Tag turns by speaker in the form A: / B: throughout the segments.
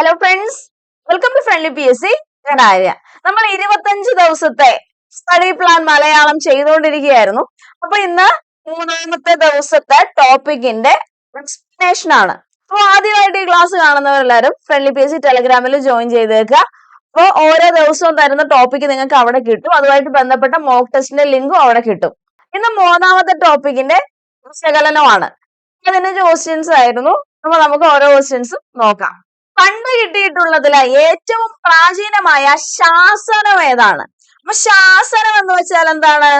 A: Hello friends welcome to friendly P S C ഞാൻ ആര്യ. നമ്മൾ ഇരുപത്തഞ്ച് ദിവസത്തെ സ്റ്റഡി പ്ലാൻ മലയാളം ചെയ്തുകൊണ്ടിരിക്കുകയായിരുന്നു. അപ്പൊ ഇന്ന് മൂന്നാമത്തെ ദിവസത്തെ ടോപ്പിക്കിന്റെ എക്സ്പ്ലനേഷൻ ആണ്. അപ്പോൾ ആദ്യമായിട്ട് ഈ ക്ലാസ് കാണുന്നവരെല്ലാവരും ഫ്രണ്ട്ലി പി എസ് സി ടെലഗ്രാമിൽ ജോയിൻ ചെയ്തേക്കുക. അപ്പോൾ ഓരോ ദിവസവും തരുന്ന ടോപ്പിക് നിങ്ങൾക്ക് അവിടെ കിട്ടും. അതുമായിട്ട് ബന്ധപ്പെട്ട മോക്ക് ടെസ്റ്റിന്റെ ലിങ്കും അവിടെ കിട്ടും. ഇന്ന് മൂന്നാമത്തെ ടോപ്പിക്കിന്റെ വിശകലനമാണ്. പതിനഞ്ച് ക്വസ്റ്റ്യൻസ് ആയിരുന്നു. അപ്പൊ നമുക്ക് ഓരോ ക്വസ്റ്റ്യൻസും നോക്കാം. പണ്ട് കിട്ടിയിട്ടുള്ളതിൽ ഏറ്റവും പ്രാചീനമായ ശാസനം ഏതാണ്? അപ്പൊ ശാസനം എന്ന് വെച്ചാൽ എന്താണ്?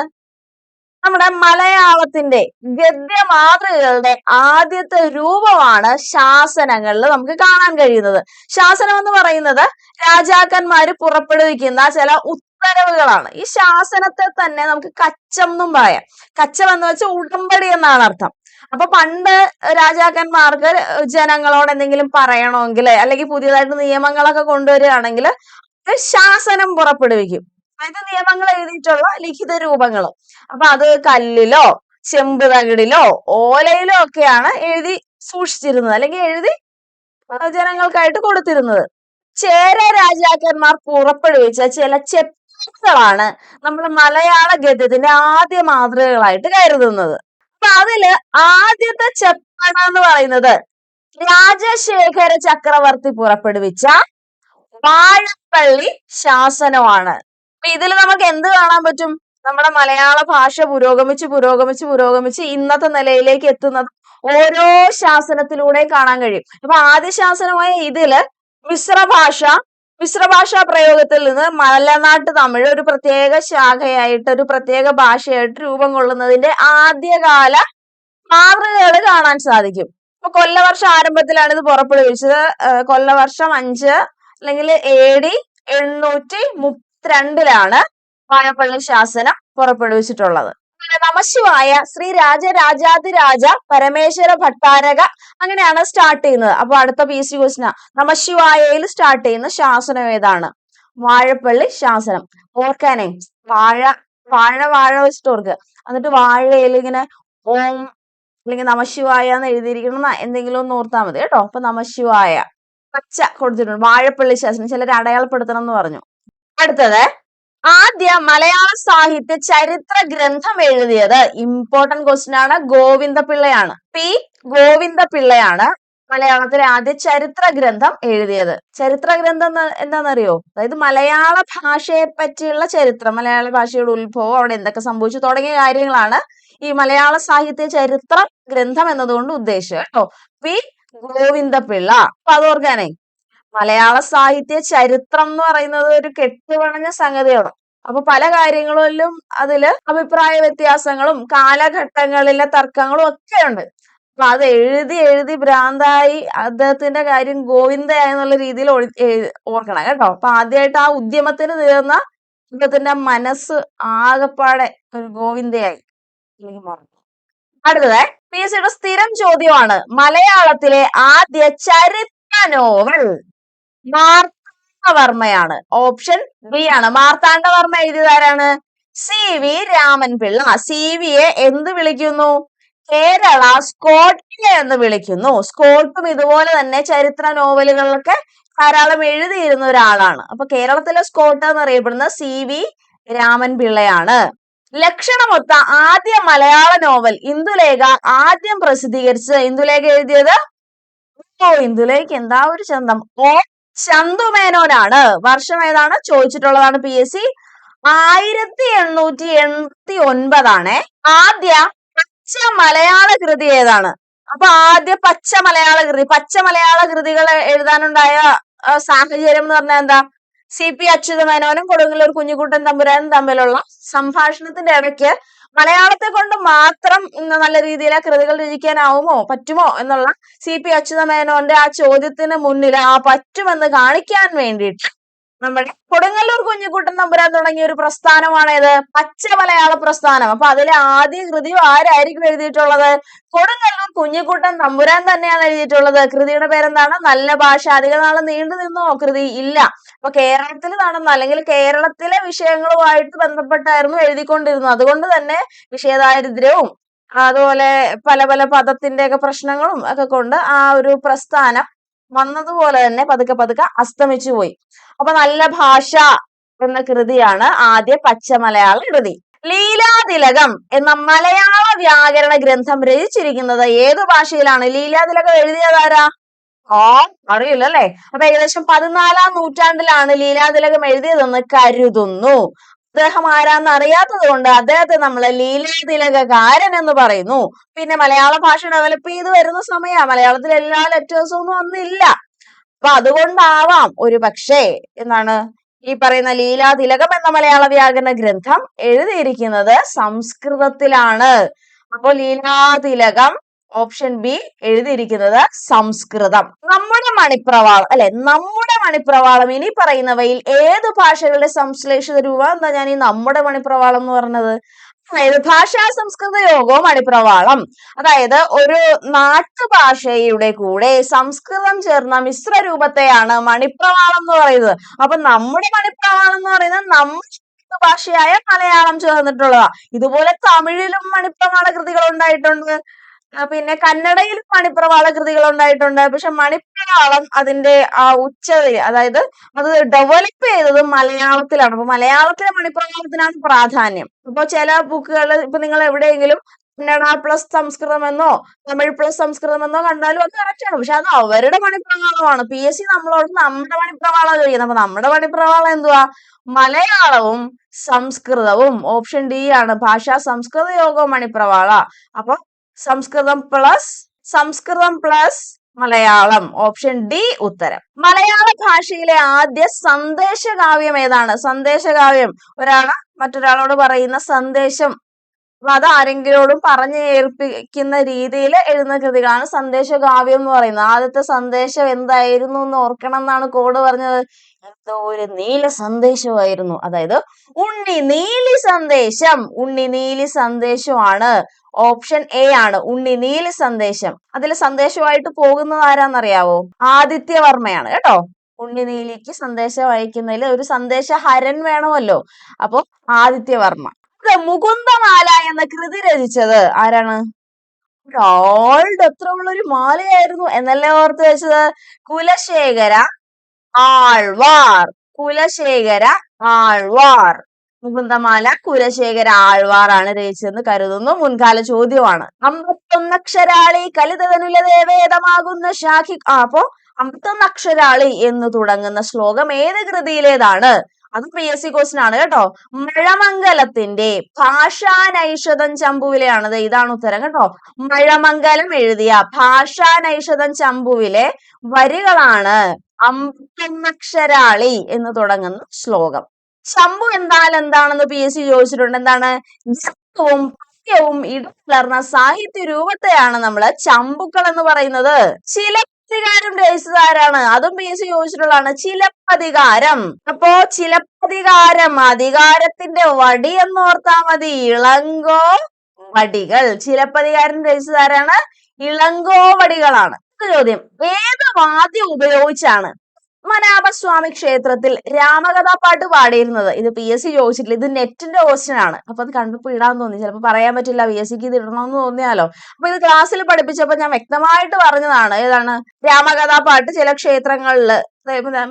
A: നമ്മുടെ മലയാളത്തിന്റെ ഗദ്യ മാതൃകകളുടെ ആദ്യത്തെ രൂപമാണ് ശാസനങ്ങളിൽ നമുക്ക് കാണാൻ കഴിയുന്നത്. ശാസനം എന്ന് പറയുന്നത് രാജാക്കന്മാര് പുറപ്പെടുവിക്കുന്ന ചില ഉത്തരവുകളാണ്. ഈ ശാസനത്തെ തന്നെ നമുക്ക് കച്ചം എന്നും പറയാം. കച്ചം എന്ന് വെച്ചാൽ ഉടമ്പടി എന്നാണ് അർത്ഥം. അപ്പൊ പണ്ട് രാജാക്കന്മാർക്ക് ജനങ്ങളോട് എന്തെങ്കിലും പറയണമെങ്കിൽ അല്ലെങ്കിൽ പുതിയതായിട്ട് നിയമങ്ങളൊക്കെ കൊണ്ടുവരികയാണെങ്കിൽ ശാസനം പുറപ്പെടുവിക്കും. അതായത് നിയമങ്ങൾ എഴുതിയിട്ടുള്ള ലിഖിത രൂപങ്ങൾ. അപ്പൊ അത് കല്ലിലോ ചെമ്പ് തകിടിലോ ഓലയിലോ ഒക്കെയാണ് എഴുതി സൂക്ഷിച്ചിരുന്നത്. അല്ലെങ്കിൽ എഴുതി ജനങ്ങൾക്കായിട്ട് കൊടുത്തിരുന്നത്. ചേര രാജാക്കന്മാർ പുറപ്പെടുവിച്ച ചില ചെപ്പുകളാണ് നമ്മുടെ മലയാള ഗദ്യത്തിന്റെ ആദ്യ മാതൃകകളായിട്ട് കരുതുന്നത്. അപ്പൊ അതിൽ ആദ്യത്തെ ചെപ്പണ എന്ന് പറയുന്നത് രാജശേഖര ചക്രവർത്തി പുറപ്പെടുവിച്ച വാഴപ്പള്ളി ശാസനമാണ്. അപ്പൊ ഇതിൽ നമുക്ക് എന്ത് കാണാൻ പറ്റും? നമ്മുടെ മലയാള ഭാഷ പുരോഗമിച്ച് പുരോഗമിച്ച് പുരോഗമിച്ച് ഇന്നത്തെ നിലയിലേക്ക് എത്തുന്നത് ഓരോ ശാസനത്തിലൂടെ കാണാൻ കഴിയും. അപ്പൊ ആദ്യ ശാസനമായ ഇതിൽ മിശ്രഭാഷ മിശ്രഭാഷാ പ്രയോഗത്തിൽ നിന്ന് മലനാട്ട് തമിഴ് ഒരു പ്രത്യേക ശാഖയായിട്ട് ഒരു പ്രത്യേക ഭാഷയായിട്ട് രൂപം കൊള്ളുന്നതിന്റെ ആദ്യകാല മാതൃകകൾ കാണാൻ സാധിക്കും. അപ്പൊ കൊല്ലവർഷം ആരംഭത്തിലാണ് ഇത് പുറപ്പെടുവിച്ചത്. കൊല്ലവർഷം അഞ്ച് അല്ലെങ്കിൽ എ ഡി എണ്ണൂറ്റി മുപ്പത്തിരണ്ടിലാണ് വാഴപ്പള്ളി ശാസനം പുറപ്പെടുവിച്ചിട്ടുള്ളത്. നമശിവായ ശ്രീ രാജരാജാതിരാജ പരമേശ്വര ഭട്ടാരക അങ്ങനെയാണ് സ്റ്റാർട്ട് ചെയ്യുന്നത്. അപ്പൊ അടുത്ത പി സി ക്വസ്റ്റിന നമശിവായയിൽ സ്റ്റാർട്ട് ചെയ്യുന്ന ശാസനം ഏതാണ്? വാഴപ്പള്ളി ശാസനം. ഓർക്കാനേ. വാഴ വാഴ വാഴ വെച്ചിട്ട് ഓർക്കുക. എന്നിട്ട് വാഴയിൽ ഇങ്ങനെ ഓം അല്ലെങ്കിൽ നമശിവായ എന്ന് എഴുതിയിരിക്കണം എന്തെങ്കിലും ഒന്ന് ഓർത്താൽ മതി കേട്ടോ. അപ്പൊ നമശിവായ. പച്ച കൊടുത്തിട്ടുണ്ട്. വാഴപ്പള്ളി ശാസനം. ചിലർ അടയാളപ്പെടുത്തണം എന്ന് പറഞ്ഞു. അടുത്തത്. ആദ്യ മലയാള സാഹിത്യ ചരിത്ര ഗ്രന്ഥം എഴുതിയത് ഇമ്പോർട്ടന്റ് ക്വസ്റ്റ്യൻ ആണ്. ഗോവിന്ദപിള്ളയാണ്. പി ഗോവിന്ദപിള്ളയാണ് മലയാളത്തിലെ ആദ്യ ചരിത്ര ഗ്രന്ഥം എഴുതിയത്. ചരിത്ര ഗ്രന്ഥം എന്താണെന്നറിയോ? അതായത് മലയാള ഭാഷയെ പറ്റിയുള്ള ചരിത്രം മലയാള ഭാഷയുടെ ഉത്ഭവം അവിടെ എന്തൊക്കെ സംഭവിച്ചു തുടങ്ങിയ കാര്യങ്ങളാണ് ഈ മലയാള സാഹിത്യ ചരിത്ര ഗ്രന്ഥം എന്നതുകൊണ്ട് ഉദ്ദേശിച്ചത്. കേട്ടോ. പി ഗോവിന്ദപിള്ള. അപ്പൊ അത് ഓർക്കാനേ. മലയാള സാഹിത്യ ചരിത്രം എന്ന് പറയുന്നത് ഒരു കെട്ടുപണഞ്ഞ സംഗതിയാണ്. അപ്പൊ പല കാര്യങ്ങളിലും അതിൽ അഭിപ്രായ വ്യത്യാസങ്ങളും കാലഘട്ടങ്ങളിലെ തർക്കങ്ങളും ഒക്കെ ഉണ്ട് അപ്പൊ അത് എഴുതി എഴുതി ഭ്രാന്തായി അദ്ദേഹത്തിന്റെ കാര്യം ഗോവിന്ദയാന്നുള്ള രീതിയിൽ ഓർക്കണം കേട്ടോ. അപ്പൊ ആദ്യമായിട്ട് ആ ഉദ്യമത്തിന് തീർന്ന അദ്ദേഹത്തിന്റെ മനസ്സ് ആകപ്പാടെ ഒരു ഗോവിന്ദയായി അടുത്തത് പി എസ് സിയുടെ സ്ഥിരം ചോദ്യമാണ് മലയാളത്തിലെ ആദ്യ ചരിത്ര നോവൽ. മാർത്താണ്ഡവർമ്മയാണ്. ഓപ്ഷൻ ബി ആണ്. Marthanda Varma എഴുതിയതാരാണ്? C V Raman Pillai C വിയെ എന്ത് വിളിക്കുന്നു? കേരള സ്കോട്ടിനെ എന്ന് വിളിക്കുന്നു. സ്കോട്ടും ഇതുപോലെ തന്നെ ചരിത്ര നോവലുകളൊക്കെ ധാരാളം എഴുതിയിരുന്ന ഒരാളാണ്. അപ്പൊ കേരളത്തിലെ സ്കോട്ട് എന്ന് അറിയപ്പെടുന്ന സി വി രാമൻ പിള്ളയാണ് ലക്ഷണമൊത്ത ആദ്യ മലയാള നോവൽ ഇന്ദുലേഖ ആദ്യം പ്രസിദ്ധീകരിച്ചത്. ഇന്ദുലേഖ എഴുതിയത്? ഓ ഇന്ദുലേഖ എന്താ ഒരു ചന്തം. ഓ ചന്തുമേനോനാണ് വർഷം ഏതാണ്? ചോദിച്ചിട്ടുള്ളതാണ് പി എസ് സി ആയിരത്തി എണ്ണൂറ്റി എൺപത്തി ഒൻപതാണ് ആദ്യ പച്ച മലയാള കൃതി ഏതാണ്? അപ്പൊ ആദ്യ പച്ച മലയാള കൃതി. പച്ച മലയാള കൃതികൾ എഴുതാനുണ്ടായ സാഹചര്യം എന്ന് പറഞ്ഞാൽ എന്താ? സി പി അച്യുതമേനോനും കൊടുങ്ങല്ലൂർ കുഞ്ഞിക്കുട്ടൻ തമ്പുരാനും തമ്മിലുള്ള സംഭാഷണത്തിന്റെ ഇടയ്ക്ക് മലയാളത്തെ കൊണ്ട് മാത്രം നല്ല രീതിയിൽ ആ കൃതികൾ രചിക്കാനാവുമോ? പറ്റുമോ? എന്നുള്ള സി പി അച്യുതമേനോന്റെ ആ ചോദ്യത്തിന് മുന്നിൽ ആ പറ്റുമെന്ന് കാണിക്കാൻ വേണ്ടിയിട്ട് നമ്മുടെ കൊടുങ്ങല്ലൂർ കുഞ്ഞിക്കുട്ടൻ തമ്പുരാൻ തുടങ്ങിയ ഒരു പ്രസ്ഥാനമാണേത്. പച്ച മലയാള പ്രസ്ഥാനം. അപ്പൊ അതിലെ ആദ്യ കൃതി ആരായിരിക്കും എഴുതിയിട്ടുള്ളത്? കൊടുങ്ങല്ലൂർ കുഞ്ഞിക്കുട്ടൻ തമ്പുരാൻ തന്നെയാണ് എഴുതിയിട്ടുള്ളത്. കൃതിയുടെ പേരെന്താണ്? നല്ല ഭാഷ അധിക നാളെ നീണ്ടു നിന്നോ കൃതി ഇല്ല. അപ്പൊ കേരളത്തിൽ നടന്ന അല്ലെങ്കിൽ കേരളത്തിലെ വിഷയങ്ങളുമായിട്ട് ബന്ധപ്പെട്ടായിരുന്നു എഴുതിക്കൊണ്ടിരുന്നത്. അതുകൊണ്ട് തന്നെ വിഷയദാരിദ്ര്യവും അതുപോലെ പല പല പദത്തിന്റെ ഒക്കെ പ്രശ്നങ്ങളും ഒക്കെ കൊണ്ട് ആ ഒരു പ്രസ്ഥാനം വന്നതുപോലെ തന്നെ പതുക്കെ പതുക്കെ അസ്തമിച്ചു പോയി. അപ്പൊ നല്ല ഭാഷ എന്ന കൃതിയാണ് ആദ്യ പച്ച മലയാള കൃതി. ലീലാതിലകം എന്ന മലയാള വ്യാകരണ ഗ്രന്ഥം രചിച്ചിരിക്കുന്നത് ഏത് ഭാഷയിലാണ്? ലീലാതിലകം എഴുതിയതാരാ ആ അറിയില്ല അല്ലെ അപ്പൊ ഏകദേശം പതിനാലാം നൂറ്റാണ്ടിലാണ് ലീലാതിലകം എഴുതിയതെന്ന് കരുതുന്നു. അദ്ദേഹം ആരാന്ന് അറിയാത്തത് കൊണ്ട് അദ്ദേഹത്തെ നമ്മൾ ലീലാതിലകകാരൻ എന്ന് പറയുന്നു. പിന്നെ മലയാള ഭാഷ ഡെവലപ്പ് ചെയ്ത് വരുന്ന സമയമാണ് മലയാളത്തിൽ എല്ലാ ലെറ്റേഴ്സും ഒന്നും അന്നില്ല. അപ്പൊ അതുകൊണ്ടാവാം ഒരു പക്ഷേ എന്നാണ് ഈ പറയുന്ന ലീലാതിലകം എന്ന മലയാള വ്യാകരണ ഗ്രന്ഥം എഴുതിയിരിക്കുന്നത് സംസ്കൃതത്തിലാണ്. അപ്പോൾ ലീലാതിലകം ഓപ്ഷൻ ബി എഴുതിയിരിക്കുന്നത് സംസ്കൃതം. നമ്മുടെ മണിപ്രവാളം അല്ലെ? നമ്മുടെ മണിപ്രവാളം ഇനി പറയുന്നവയിൽ ഏത് ഭാഷകളുടെ സംശ്ലേഷിത രൂപം എന്താ ഞാൻ ഈ നമ്മുടെ മണിപ്രവാളം എന്ന് പറഞ്ഞത്? അതായത് ഭാഷാ സംസ്കൃത യോഗവും മണിപ്രവാളം. അതായത് ഒരു നാട്ടുഭാഷയുടെ കൂടെ സംസ്കൃതം ചേർന്ന മിശ്ര രൂപത്തെയാണ് മണിപ്രവാളം എന്ന് പറയുന്നത്. അപ്പൊ നമ്മുടെ മണിപ്രവാളം എന്ന് പറയുന്നത് നമ്മുടെ ഭാഷയായ മലയാളം ചേർന്നിട്ടുള്ളതാ. ഇതുപോലെ തമിഴിലും മണിപ്രമാണ കൃതികൾ ഉണ്ടായിട്ടുണ്ട്. പിന്നെ കന്നഡയിലും മണിപ്രവാള കൃതികൾ ഉണ്ടായിട്ടുണ്ട്. പക്ഷെ മണിപ്രവാളം അതിന്റെ ആ ഉച്ചതയിൽ അതായത് അത് ഡെവലപ്പ് ചെയ്തത് മലയാളത്തിലാണ്. അപ്പൊ മലയാളത്തിലെ മണിപ്രവാളത്തിനാണ് പ്രാധാന്യം. ഇപ്പൊ ചില ബുക്കുകളിൽ ഇപ്പൊ നിങ്ങൾ എവിടെയെങ്കിലും കന്നഡ പ്ലസ് സംസ്കൃതം എന്നോ തമിഴ് പ്ലസ് സംസ്കൃതം എന്നോ കണ്ടാലും അത് കറക്റ്റ് ആണ്. പക്ഷെ അത് അവരുടെ മണിപ്രവാളമാണ്. പി എസ് സി നമ്മളോട് നമ്മുടെ മണിപ്രവാളം ചോദിക്കുന്നത്. അപ്പൊ നമ്മുടെ മണിപ്രവാളം എന്തുവാ? മലയാളവും സംസ്കൃതവും. ഓപ്ഷൻ ഡി ആണ്. ഭാഷാ സംസ്കൃത യോഗവും മണിപ്രവാള. അപ്പൊ Sanskrit plus Sanskrit plus Malayalam. Option D ഉത്തരം. മലയാള ഭാഷയിലെ ആദ്യ സന്ദേശകാവ്യം ഏതാണ്? സന്ദേശകാവ്യം. ഒരാൾ മറ്റൊരാളോട് പറയുന്ന സന്ദേശം. അപ്പൊ അത് ആരെങ്കിലോടും പറഞ്ഞു ഏൽപ്പിക്കുന്ന രീതിയിൽ എഴുതുന്ന കൃതികളാണ് സന്ദേശകാവ്യം എന്ന് പറയുന്നത്. ആദ്യത്തെ സന്ദേശം എന്തായിരുന്നു എന്ന് ഓർക്കണം എന്നാണ് കോഡ് പറഞ്ഞത്. എന്തോ ഒരു നീല സന്ദേശമായിരുന്നു. അതായത് ഉണ്ണി നീലി സന്ദേശം. ഉണ്ണി നീലി സന്ദേശമാണ്. ഓപ്ഷൻ എ ആണ്. ഉണ്ണി നീലി സന്ദേശം. അതിൽ സന്ദേശമായിട്ട് പോകുന്നത് ആരാന്നറിയാവോ? ആദിത്യവർമ്മയാണ് കേട്ടോ. ഉണ്ണി നീലിക്ക് സന്ദേശം അയക്കുന്നതിൽ ഒരു സന്ദേശ ഹരൻ വേണമല്ലോ. അപ്പൊ ആദിത്യവർമ്മ. ഇത് മുകുന്ദമാല എന്ന കൃതി രചിച്ചത്. ആരാണ്? ഒരാളുടെ അത്ര ഉള്ളൊരു മാലയായിരുന്നു എന്നല്ലേ ഓർത്ത് വെച്ചത്? കുലശേഖര ആൾവാർ. കുലശേഖര ആൾവാർ. മുകുന്ദമാല കുലശേഖര ആണ് രചിച്ചതെന്ന് കരുതുന്നു. മുൻകാല ചോദ്യമാണ്. അമ്പത്തൊന്നക്ഷരാളി കലിതനുലദേവേദമാകുന്ന ശാഖി ആ അപ്പോ അമ്പത്തൊന്നക്ഷരാളി എന്ന് തുടങ്ങുന്ന ശ്ലോകം ഏത് കൃതിയിലേതാണ്? അത് പി എസ് സി ക്വസ്റ്റൻ ആണ് കേട്ടോ. മഴമംഗലത്തിന്റെ ഭാഷാനൈഷതം ചമ്പുവിലെയാണ്. ദേ ഇതാണ് ഉത്തരം കേട്ടോ. മഴമംഗലം എഴുതിയ ഭാഷാനൈഷതം ചമ്പുവിലെ വരികളാണ് അമ്പക്ഷരാളി എന്ന് തുടങ്ങുന്ന ശ്ലോകം. ചമ്പു എന്നാൽ എന്താണെന്ന് പി എസ് സി ചോദിച്ചിട്ടുണ്ട്. എന്താണ്? ജപ്പവും ഇടം ഇടകലർന്ന സാഹിത്യ രൂപത്തെയാണ് നമ്മൾ ചമ്പുക്കൾ എന്ന് പറയുന്നത്. ചിലപ്പതികാരം രചിച്ചത് ആരാണ് അതും പി. എസ്. ചോദിച്ചിട്ടുള്ളതാണ്. ചിലപ്പതികാരം. അപ്പോ ചിലപ്പതികാരം അധികാരത്തിന്റെ വടി എന്ന് ഓർത്താ മതി. ഇളങ്കോ വടികൾ. ചിലപ്പതികാരം രചിച്ചത് ആരാണ് ഇളങ്കോ വടികളാണ്. ചോദ്യം. ഏത് വാദ്യം ഉപയോഗിച്ചാണ്. പത്മനാഭസ്വാമി ക്ഷേത്രത്തിൽ രാമകഥാപാട്ട് പാടിയിരുന്നത്. ഇത് പി എസ് സി ചോദിച്ചിട്ടില്ല. ഇത് നെറ്റിന്റെ ക്വസ്റ്റ്യൻ ആണ്. അപ്പൊ അത് കണ്ടപ്പോൾ ഇടാൻ തോന്നി. ചിലപ്പോൾ പറയാൻ പറ്റില്ല. പി എസ് സിക്ക് ഇത് ഇടണമെന്ന് തോന്നിയാലോ. അപ്പൊ ഇത് ക്ലാസ്സിൽ പഠിപ്പിച്ചപ്പോൾ ഞാൻ വ്യക്തമായിട്ട് പറഞ്ഞതാണ്. ഏതാണ്? രാമകഥാപാട്ട് ചില ക്ഷേത്രങ്ങളിൽ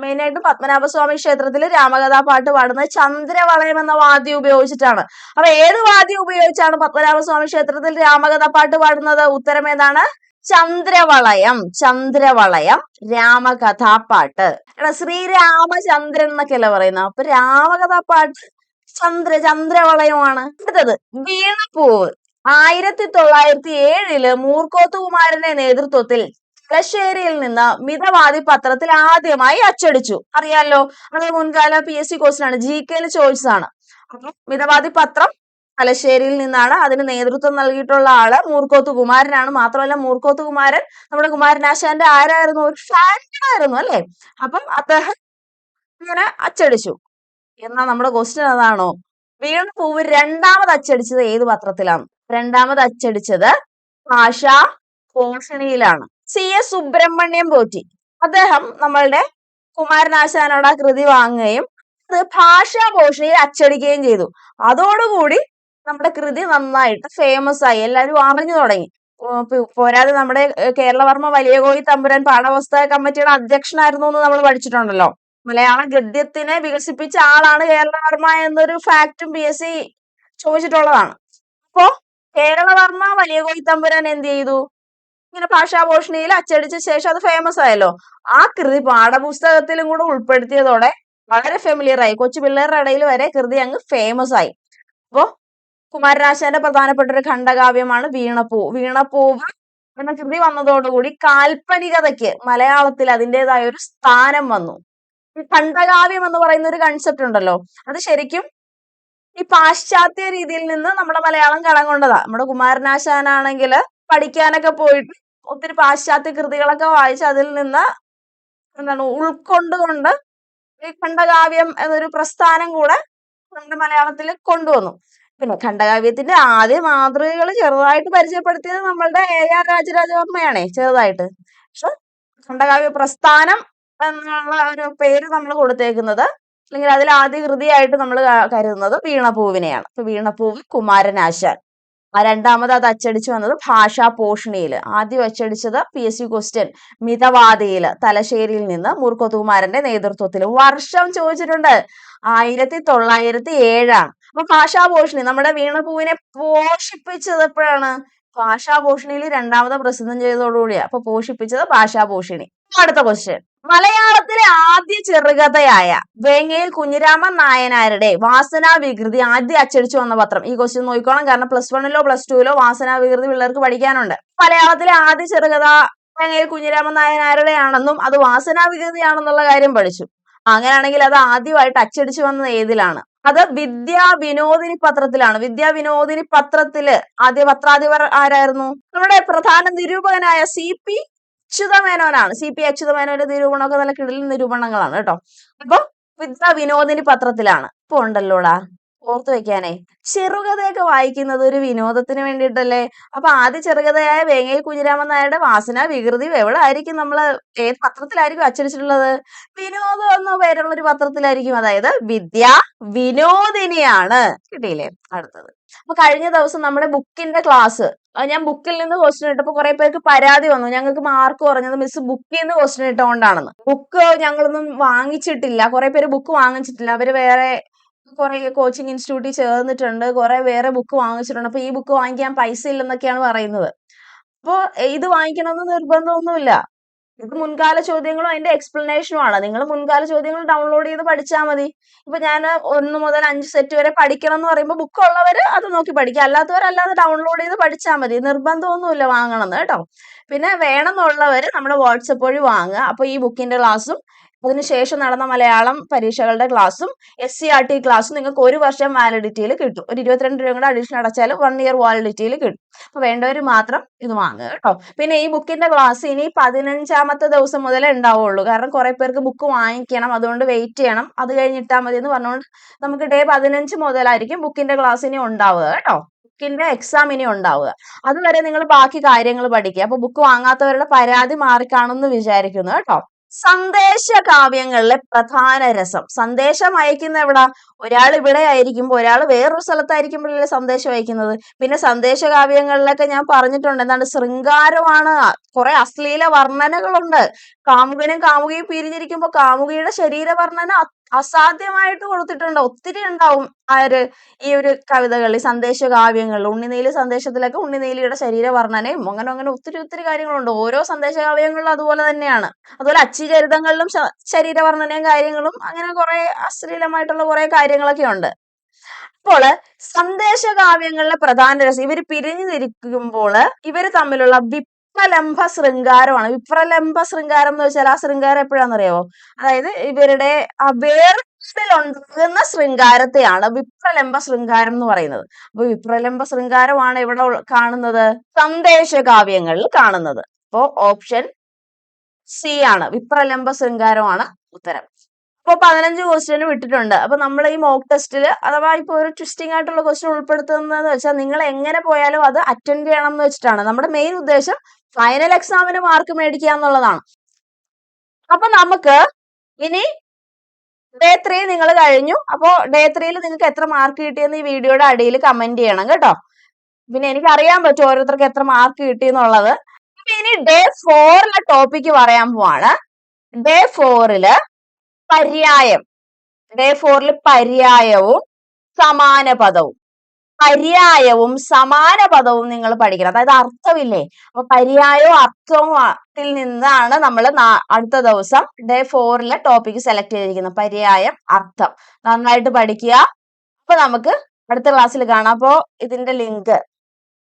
A: മെയിൻ ആയിട്ട് പത്മനാഭസ്വാമി ക്ഷേത്രത്തിൽ രാമകഥാപാട്ട് പാടുന്നത് ചന്ദ്രവളയം എന്ന വാദ്യം ഉപയോഗിച്ചിട്ടാണ്. അപ്പൊ ഏത് വാദ്യം ഉപയോഗിച്ചാണ് പത്മനാഭസ്വാമി ക്ഷേത്രത്തിൽ രാമകഥാപാട്ട് പാടുന്നത്? ഉത്തരം ഏതാണ്? ചന്ദ്രവളയം ചന്ദ്രവളയം എടാ ശ്രീരാമചന്ദ്രൻ എന്നൊക്കെയല്ലേ പറയുന്നത്. അപ്പൊ രാമകഥാപാട്ട് ചന്ദ്ര ചന്ദ്രവളയമാണ്. അടുത്തത് വീണപ്പൂവ്. ആയിരത്തി തൊള്ളായിരത്തി ഏഴിൽ മൂർക്കോത്തുകുമാരന്റെ നേതൃത്വത്തിൽ തലശ്ശേരിയിൽ നിന്ന് മിതവാദി പത്രത്തിൽ ആദ്യമായി അച്ചടിച്ചു. അറിയാലോ അത് മുൻകാല പി എസ് സി ആണ് ജി കെയിൽ ചോദിച്ചതാണ്. മിതവാദി പത്രം തലശ്ശേരിയിൽ നിന്നാണ് അതിന് നേതൃത്വം നൽകിയിട്ടുള്ള ആൾ മൂർക്കോത്ത് കുമാരനാണ്. മാത്രമല്ല മൂർക്കോത്ത് കുമാരൻ നമ്മുടെ കുമാരനാശാന്റെ ആരായിരുന്നു? ഒരു ഫാനായിരുന്നു അല്ലെ? അപ്പം അദ്ദേഹം ഇങ്ങനെ അച്ചടിച്ചു. എന്നാ നമ്മുടെ ക്വസ്റ്റ്യൻ അതാണോ? വീണപ്പൂവ് രണ്ടാമത് അച്ചടിച്ചത് ഏത് പത്രത്തിലാണ്? രണ്ടാമത് അച്ചടിച്ചത് ഭാഷ പോഷണിയിലാണ് സി എസ് സുബ്രഹ്മണ്യം പോറ്റി. അദ്ദേഹം നമ്മളുടെ കുമാരനാശാനോട് ആ കൃതി വാങ്ങുകയും അത് ഭാഷാ പോഷണിയിൽ അച്ചടിക്കുകയും ചെയ്തു. അതോടുകൂടി നമ്മുടെ കൃതി നന്നായിട്ട് ഫേമസ് ആയി എല്ലാവരും അറിഞ്ഞു തുടങ്ങി. പോരാതെ നമ്മുടെ കേരളവർമ്മ വലിയ കോഴി തമ്പുരാൻ പാഠപുസ്തക കമ്മിറ്റിയുടെ അധ്യക്ഷനായിരുന്നു എന്ന് നമ്മൾ പഠിച്ചിട്ടുണ്ടല്ലോ. മലയാള ഗദ്യത്തിനെ വികസിപ്പിച്ച ആളാണ് കേരളവർമ്മ എന്നൊരു ഫാക്റ്റും പി എസ് സി ചോദിച്ചിട്ടുള്ളതാണ്. അപ്പോ കേരളവർമ്മ വലിയ കോഴി തമ്പുരാൻ എന്ത് ചെയ്തു? ഇങ്ങനെ ഭാഷാഭൂഷണിയിൽ അച്ചടിച്ച ശേഷം അത് ഫേമസ് ആയല്ലോ ആ കൃതി പാഠപുസ്തകത്തിലും കൂടെ ഉൾപ്പെടുത്തിയതോടെ വളരെ ഫെമിലിയർ ആയി കൊച്ചു പിള്ളേരുടെ ഇടയിൽ വരെ കൃതി അങ്ങ് ഫേമസ് ആയി അപ്പോ കുമാരനാശാന്റെ പ്രധാനപ്പെട്ട ഒരു ഖണ്ഡകാവ്യമാണ് വീണപ്പൂ. വീണപ്പൂവ് എന്ന കൃതി വന്നതോടുകൂടി കാൽപ്പനികതയ്ക്ക് മലയാളത്തിൽ അതിന്റെതായ ഒരു സ്ഥാനം വന്നു. ഈ ഖണ്ഡകാവ്യം എന്ന് പറയുന്ന ഒരു കൺസെപ്റ്റ് ഉണ്ടല്ലോ. അത് ശരിക്കും ഈ പാശ്ചാത്യ രീതിയിൽ നിന്ന് നമ്മുടെ മലയാളം കടം കൊണ്ടതാ. നമ്മുടെ കുമാരനാശാനാണെങ്കിൽ പഠിക്കാനൊക്കെ പോയിട്ട് ഒത്തിരി പാശ്ചാത്യ കൃതികളൊക്കെ വായിച്ച് അതിൽ നിന്ന് എന്താണ് ഉൾക്കൊണ്ടുകൊണ്ട് ഈ ഖണ്ഡകാവ്യം എന്നൊരു പ്രസ്ഥാനം കൂടെ നമ്മുടെ മലയാളത്തിൽ കൊണ്ടുവന്നു. പിന്നെ ഖണ്ഡകാവ്യത്തിന്റെ ആദ്യ മാതൃകകൾ ചെറുതായിട്ട് പരിചയപ്പെടുത്തിയത് നമ്മളുടെ എ ആർ രാജരാജവർമ്മയാണേ ചെറുതായിട്ട്. പക്ഷെ ഖണ്ഡകാവ്യ പ്രസ്ഥാനം എന്നുള്ള ഒരു പേര് നമ്മൾ കൊടുത്തേക്കുന്നത്. അല്ലെങ്കിൽ അതിൽ ആദ്യ കൃതിയായിട്ട് നമ്മൾ കരുതുന്നത് വീണപൂവിനെയാണ്. അപ്പൊ വീണപൂവ് കുമാരനാശാൻ. ആ രണ്ടാമത് അത് അച്ചടിച്ചു വന്നത് ഭാഷാ പോഷണിയിൽ. ആദ്യം അച്ചടിച്ചത് പി എസ് സി ക്വസ്റ്റ്യൻ മിതവാദിയിൽ തലശ്ശേരിയിൽ നിന്ന് മുർക്കോത്തുകുമാരന്റെ നേതൃത്വത്തിൽ. വർഷം ചോദിച്ചിട്ടുണ്ട്. ആയിരത്തി തൊള്ളായിരത്തി ഏഴാണ് അപ്പൊ ഭാഷാഭൂഷണി നമ്മുടെ വീണപൂവിനെ പോഷിപ്പിച്ചത് എപ്പോഴാണ്? ഭാഷാഭൂഷണിയിൽ രണ്ടാമത് പ്രസിദ്ധം ചെയ്തതോടുകൂടിയാ അപ്പൊ പോഷിപ്പിച്ചത് ഭാഷാഭൂഷണി. അടുത്ത ക്വസ്റ്റ്യൻ മലയാളത്തിലെ ആദ്യ ചെറുകഥയായ വേങ്ങയിൽ കുഞ്ഞിരാമൻ നായനാരുടെ വാസനാ വികൃതി ആദ്യം അച്ചടിച്ചു വന്ന പത്രം. ഈ ക്വസ്റ്റ്യൻ നോക്കിക്കോണം കാരണം പ്ലസ് വണ്ണിലോ പ്ലസ് ടുവിലോ വാസനാ വികൃതി പിള്ളേർക്ക് പഠിക്കാനുണ്ട്. മലയാളത്തിലെ ആദ്യ ചെറുകഥ വേങ്ങയിൽ കുഞ്ഞിരാമൻ നായനാരുടെ ആണെന്നും അത് വാസനാ വികൃതിയാണെന്നുള്ള കാര്യം പഠിച്ചു. അങ്ങനെയാണെങ്കിൽ അത് ആദ്യമായിട്ട് അച്ചടിച്ചു വന്നത് ഏതിലാണ്? അത് വിദ്യാ വിനോദിനി പത്രത്തിലാണ് വിദ്യാ വിനോദിനി പത്രത്തിൽ ആദ്യ പത്രാധിപർ ആരായിരുന്നു? നമ്മുടെ പ്രധാന നിരൂപകനായ സി പി അച്യുതമേനോനാണ്. സി പി അച്യുതമേനോന്റെ നിരൂപണമൊക്കെ നല്ല കിടിലൻ നിരൂപണങ്ങളാണ് കേട്ടോ. അപ്പൊ വിദ്യാ വിനോദിനി പത്രത്തിലാണ് ഇപ്പൊ ഉണ്ടല്ലോടാ. ഓർത്തു വെക്കാനേ. ചെറുകഥയൊക്കെ വായിക്കുന്നത് ഒരു വിനോദത്തിന് വേണ്ടിയിട്ടല്ലേ? അപ്പൊ ആദ്യ ചെറുകഥയായ വേങ്ങയിൽ കുഞ്ഞിരാമൻ നായരുടെ വാസന വികൃതി എവിടെ ആയിരിക്കും നമ്മൾ ഏത് പത്രത്തിലായിരിക്കും അച്ചടിച്ചിട്ടുള്ളത്? വിനോദം എന്ന പേരുള്ള ഒരു പത്രത്തിലായിരിക്കും. അതായത് വിദ്യ വിനോദിനിയാണ് കിട്ടിയില്ലേ അടുത്തത്. അപ്പൊ കഴിഞ്ഞ ദിവസം നമ്മുടെ ബുക്കിന്റെ ക്ലാസ് ഞാൻ ബുക്കിൽ നിന്ന് ക്വസ്റ്റ്യൻ ഇട്ടപ്പോ കുറെ പേർക്ക് പരാതി വന്നു. ഞങ്ങൾക്ക് മാർക്ക് കുറഞ്ഞത് മിസ് ബുക്കിൽ നിന്ന് ക്വസ്റ്റ്യൻ ഇട്ടുകൊണ്ടാണെന്ന് ബുക്ക് ഞങ്ങളൊന്നും വാങ്ങിച്ചിട്ടില്ല. കുറെ പേര് ബുക്ക് വാങ്ങിച്ചിട്ടില്ല. അവർ വേറെ കുറെ കോച്ചിങ് ഇൻസ്റ്റിറ്റ്യൂട്ടിൽ ചേർന്നിട്ടുണ്ട്. കുറെ വേറെ ബുക്ക് വാങ്ങിച്ചിട്ടുണ്ട്. അപ്പൊ ഈ ബുക്ക് വാങ്ങിക്കാൻ പൈസ ഇല്ലെന്നൊക്കെയാണ് പറയുന്നത്. അപ്പോ ഇത് വാങ്ങിക്കണമെന്ന് നിർബന്ധമൊന്നുമില്ല. ഇത് മുൻകാല ചോദ്യങ്ങളും അതിന്റെ എക്സ്പ്ലനേഷനും ആണ്. നിങ്ങൾ മുൻകാല ചോദ്യങ്ങൾ ഡൗൺലോഡ് ചെയ്ത് പഠിച്ചാൽ മതി. ഇപ്പൊ ഞാൻ ഒന്ന് മുതൽ അഞ്ച് സെറ്റ് വരെ പഠിക്കണം എന്ന് പറയുമ്പോൾ ബുക്ക് ഉള്ളവർ അത് നോക്കി പഠിക്കുക അല്ലാത്തവർ അല്ലാതെ ഡൗൺലോഡ് ചെയ്ത് പഠിച്ചാൽ മതി. നിർബന്ധമൊന്നുമില്ല വാങ്ങണം കേട്ടോ. പിന്നെ വേണമെന്നുള്ളവർ നമ്മുടെ വാട്സപ്പ് വഴി വാങ്ങുക. അപ്പൊ ഈ ബുക്കിന്റെ ക്ലാസ്സും അതിനുശേഷം നടന്ന മലയാളം പരീക്ഷകളുടെ ക്ലാസ്സും എസ് സി ആർ ടി ക്ലാസ്സും നിങ്ങൾക്ക് ഒരു വർഷം വാലിഡിറ്റിയിൽ കിട്ടും. ഒരു ഇരുപത്തിരണ്ട് രൂപ കൂടെ അഡീഷണൽ അടച്ചാൽ വൺ ഇയർ വാലിഡിറ്റിയിൽ കിട്ടും. അപ്പൊ വേണ്ടവർ മാത്രം ഇത് വാങ്ങുക കേട്ടോ. പിന്നെ ഈ ബുക്കിന്റെ ക്ലാസ് ഇനി പതിനഞ്ചാമത്തെ ദിവസം മുതലേ ഉണ്ടാവുള്ളൂ. കാരണം കുറെ പേർക്ക് ബുക്ക് വാങ്ങിക്കണം അതുകൊണ്ട് വെയിറ്റ് ചെയ്യണം. അത് കഴിഞ്ഞിട്ടാൽ മതി എന്ന് പറഞ്ഞുകൊണ്ട് നമുക്ക് ഡേ പതിനഞ്ച് മുതലായിരിക്കും ബുക്കിന്റെ ക്ലാസ് ഇനി ഉണ്ടാവുക കേട്ടോ. ബുക്കിന്റെ എക്സാം ഇനി ഉണ്ടാവുക. അതുവരെ നിങ്ങൾ ബാക്കി കാര്യങ്ങൾ പഠിക്കുക. അപ്പൊ ബുക്ക് വാങ്ങാത്തവരുടെ പരാതി മാറിക്കാണെന്ന് വിചാരിക്കുന്നു കേട്ടോ. സന്ദേശ കാവ്യങ്ങളിലെ പ്രധാന രസം. സന്ദേശം അയക്കുന്ന എവിടാ? ഒരാൾ ഇവിടെ ആയിരിക്കുമ്പോൾ ഒരാൾ വേറൊരു സ്ഥലത്തായിരിക്കുമ്പോഴല്ലേ സന്ദേശം അയക്കുന്നത്? പിന്നെ സന്ദേശ കാവ്യങ്ങളിലൊക്കെ ഞാൻ പറഞ്ഞിട്ടുണ്ട് എന്താണ് ശൃംഗാരമാണ്. കുറെ അശ്ലീല വർണനകളുണ്ട്. കാമുകനും കാമുകിയും പിരിഞ്ഞിരിക്കുമ്പോൾ കാമുകിയുടെ ശരീര വർണന അസാധ്യമായിട്ട് കൊടുത്തിട്ടുണ്ട്. ഒത്തിരി ഉണ്ടാവും ആര് ഈ ഒരു കവിതകളിൽ സന്ദേശ കാവ്യങ്ങളിൽ ഉണ്ണിനീലി സന്ദേശത്തിലൊക്കെ ഉണ്ണിനീലിയുടെ ശരീര വർണനയും അങ്ങനെ അങ്ങനെ ഒത്തിരി ഒത്തിരി കാര്യങ്ങളുണ്ട്. ഓരോ സന്ദേശ കാവ്യങ്ങളിലും അതുപോലെ തന്നെയാണ്. അതുപോലെ അച്ചുചരിതങ്ങളിലും ശരീരവർണനയും ശരീര വർണനയും കാര്യങ്ങളും അങ്ങനെ കുറെ അശ്ലീലമായിട്ടുള്ള കുറെ കാര്യങ്ങളൊക്കെ ഉണ്ട്. അപ്പോൾ സന്ദേശ കാവ്യങ്ങളിലെ പ്രധാന രസം ഇവർ പിരിഞ്ഞു തിരിക്കുമ്പോൾ ഇവർ തമ്മിലുള്ള വിപ്രലംഭ ശൃംഗാരമാണ്. വിപ്രലംബ ശൃംഗാരം എന്ന് വെച്ചാൽ ആ ശൃംഗാരം എപ്പോഴാണെന്നറിയാവോ? അതായത് ഇവരുടെ ആ വേർപിലുണ്ടാകുന്ന ശൃംഗാരത്തെയാണ് വിപ്രലംബ ശൃംഗാരം എന്ന് പറയുന്നത്. അപ്പൊ വിപ്രലംബ ശൃംഗാരമാണ് ഇവിടെ കാണുന്നത്. സന്ദേശ കാവ്യങ്ങളിൽ കാണുന്നത്. അപ്പോ ഓപ്ഷൻ സി ആണ്. വിപ്രലംബ ശൃംഗാരമാണ് ഉത്തരം. അപ്പൊ പതിനഞ്ച് ക്വസ്റ്റ്യൻ വിട്ടിട്ടുണ്ട്. അപ്പൊ നമ്മൾ ഈ മോക്ക് ടെസ്റ്റിൽ അഥവാ ഇപ്പൊ ഒരു ട്വിസ്റ്റിംഗ് ആയിട്ടുള്ള ക്വസ്റ്റ്യൻ ഉൾപ്പെടുത്തുന്നതെന്ന് വെച്ചാൽ നിങ്ങൾ എങ്ങനെ പോയാലും അത് അറ്റൻഡ് ചെയ്യണം എന്ന് വെച്ചിട്ടാണ്. നമ്മുടെ മെയിൻ ഉദ്ദേശം ഫൈനൽ എക്സാമിന് മാർക്ക് മേടിക്കുക എന്നുള്ളതാണ്. അപ്പൊ നമുക്ക് ഇനി ഡേ ത്രീ നിങ്ങൾ കഴിഞ്ഞു. അപ്പോ ഡേ ത്രീയിൽ നിങ്ങൾക്ക് എത്ര മാർക്ക് കിട്ടിയെന്ന് ഈ വീഡിയോയുടെ അടിയിൽ കമന്റ് ചെയ്യണം കേട്ടോ. പിന്നെ എനിക്ക് അറിയാൻ പറ്റും ഓരോരുത്തർക്ക് എത്ര മാർക്ക് കിട്ടി എന്നുള്ളത്. അപ്പൊ ഇനി ഡേ ഫോറിലെ ടോപ്പിക്ക് പറയാൻ പോവാണ്. ഡേ ഫോറിൽ പര്യായം. ഡേ ഫോറിൽ പര്യായവും സമാന പദവും പര്യായവും സമാന പദവും നിങ്ങൾ പഠിക്കണം. അതായത് അർത്ഥമില്ലേ? അപ്പൊ പര്യായവും അർത്ഥവും ത്തിൽ നിന്നാണ് നമ്മൾ അടുത്ത ദിവസം ഡേ ഫോറിലെ ടോപ്പിക് സെലക്ട് ചെയ്തിരിക്കുന്നത്. പര്യായം അർത്ഥം. നന്നായിട്ട് പഠിക്കുക. അപ്പൊ നമുക്ക് അടുത്ത ക്ലാസ്സിൽ കാണാം. അപ്പോ ഇതിന്റെ ലിങ്ക്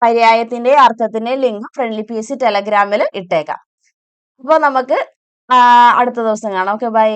A: പര്യായത്തിന്റെ അർത്ഥത്തിന്റെ ലിങ്ക് ഫ്രണ്ട്ലി പി ടെലഗ്രാമിൽ ഇട്ടേക്കാം. അപ്പൊ നമുക്ക് അടുത്ത ദിവസം കാണാം. Okay bye